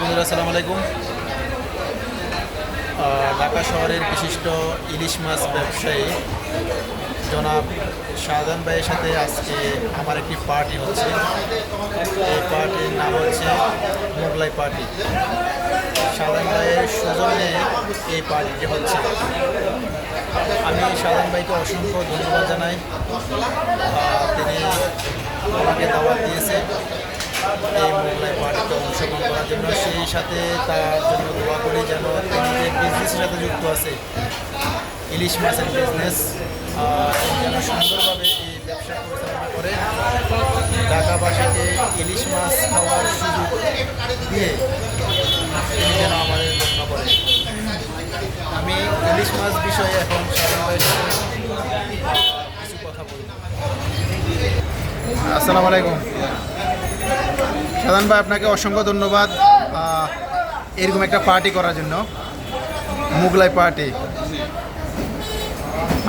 বন্ধুরা, আসসালামু আলাইকুম। ঢাকা শহরের বিশিষ্ট ইলিশ মাছ ব্যবসায়ী জনাব শাহজাহান ভাইয়ের সাথে আজকে আমার একটি পার্টি হচ্ছে। এই পার্টির নাম হচ্ছে মোগলাই পার্টি শাহজাহান ভাইয়ের সৌজন্যে এই পার্টিটি হচ্ছে। আমি শাহজাহান ভাইকে অসংখ্য ধন্যবাদ জানাই। তিনি আমাকে দাওয়াত দিয়েছে এই মোগলাই পার্টিতে অংশগ্রহণ করার জন্য। সেই সাথে তার জন্য দোয়া করি যেন তিনি যে বিজনেসের সাথে যুক্ত আছে। ইলিশ মাছের বিজনেস যেন সুন্দরভাবে এই ব্যবসা পরিচালনা করে। ঢাকাবাসীকে ইলিশ মাছ খাওয়ার সুযোগ দিয়ে আমি ইলিশ মাছ বিষয়ে এখন আসসালামু আলাইকুম। সাধারণ ভাই, আপনাকে অসংখ্য ধন্যবাদ এরকম একটা পার্টি করার জন্য মুগলাই পার্টি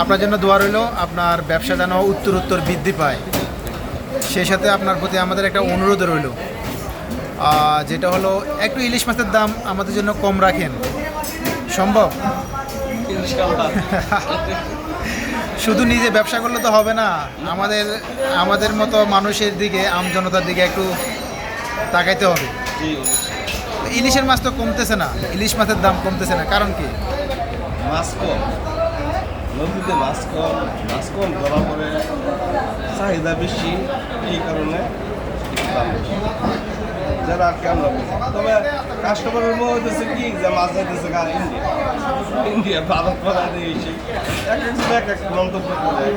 আপনার জন্য দোয়া রইল, আপনার ব্যবসা যেন উত্তর উত্তর বৃদ্ধি পায়। সেই সাথে আপনার প্রতি আমাদের একটা অনুরোধ রইল। যেটা হলো একটু ইলিশ মাছের দাম আমাদের জন্য কম রাখেন। সম্ভব? শুধু নিজে ব্যবসা করলে তো হবে না আমাদের আমাদের মতো মানুষের দিকে আমজনতার দিকে একটু তাকাইতে হবে। ইলিশের মাছ তো কমতেছে না ইলিশ মাছের দাম কমতেছে না কারণ কি? মাছ কম নদীতে মাছ কম মাছ কম ধরা পড়ে চাহিদা বেশি এই কারণে দাম বেশি। যারা আর কেমন তবে কাস্টমারের মনে হইতেছে কি যে, মাছ যাইতেছে গা ইন্ডিয়া ইন্ডিয়া ভারত বাংলাদেশ এসে এক একজন এক এক মন্তব্য করে।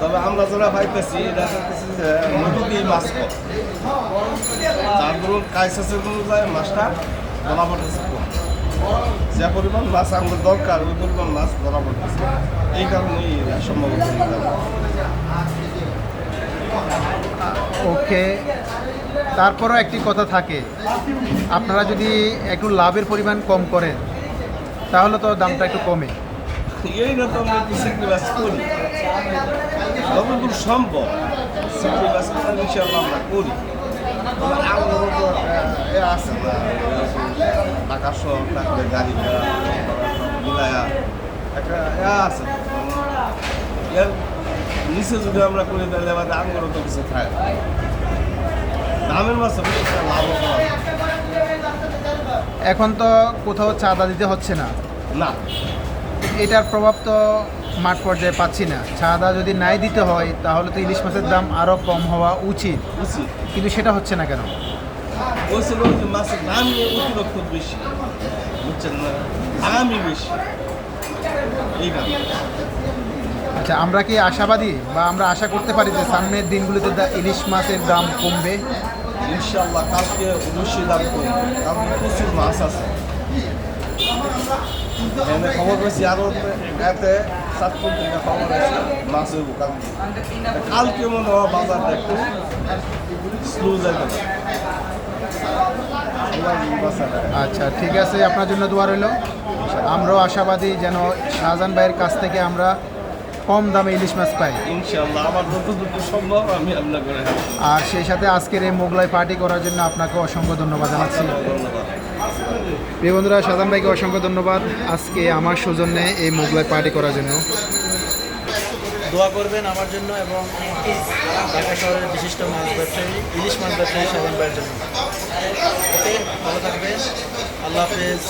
তবে আমরা যারা পাইতেছি এটা দেখতেছি যে নদীতেই মাছ কম তার ধরুন কাইসাসের অনুযায়ী মাছটা ধরা পড়তেছে। যে পরিমাণ মাছ আমাদের দরকার, ওই পরিমাণ মাছ ধরা পড়তেছে। এই কারণেই সম্ভবত ওকে তারপরও একটি কথা থাকে। আপনারা যদি একটু লাভের পরিমাণ কম করেন, তাহলে তো দামটা একটু কমে। এই আমরা করি সম্ভব আমরা করি। আছে তারপরে গাড়ি ভাড়া একটা আছে। নিচে যদি আমরা করি, তাহলে আমাদের আঙ্গুরও তো কিছু খায় না। দামের মাছ বেশি একটা লাভ করা এখন তো কোথাও চাঁদা দিতে হচ্ছে না। না। এটার প্রভাব তো মাঠ পর্যায়ে পাচ্ছি না। চাঁদা যদি নাই দিতে হয় তাহলে তো ইলিশ মাছের দাম আরও কম হওয়া উচিত। কিন্তু সেটা হচ্ছে না কেন? যে মাছের অতিরিক্ত বেশি। বুঝছেন না? দামই বেশি। এই আচ্ছা আমরা কি আশাবাদী বা আমরা আশা করতে পারি যে সামনের দিনগুলিতে ইলিশ মাছের দাম কমবে? ইনশাল্লাহ কালকে অবশ্যই দাম কমবে। কারণ প্রচুর মাছ আছে। খবর পেয়েছি আরও এতে সাতক্ষণ থেকে খবর আছে মাছ হইব কালকে। মনে হয় বাজারটা একটু স্লো যাবে আচ্ছা ঠিক আছে আপনার জন্য দোয়া রইল। আমরাও আশাবাদী যেন শাহজাহান ভাইয়ের কাছ থেকে আমরা কম দামে ইলিশ মাছ পাই। ইনশাল্লাহ আমার যতটুকু সম্ভব আমি আপনার করে আর সেই সাথে আজকের এই মোগলাই পার্টি করার জন্য আপনাকে অসংখ্য ধন্যবাদ জানাচ্ছি। প্রিয় বন্ধুরা শাহজাহান ভাইকে অসংখ্য ধন্যবাদ আজকে আমার সৌজন্যে এই মোগলাই পার্টি করার জন্য। দোয়া করবেন আমার জন্য এবং ঢাকা শহরের বিশিষ্ট মাছ ব্যবসায়ী ইলিশ মাছ ব্যবসায়ী শাহজাহান ভাইয়ের জন্য। ওকে ভালো থাকবেন। আল্লাহ হাফেজ।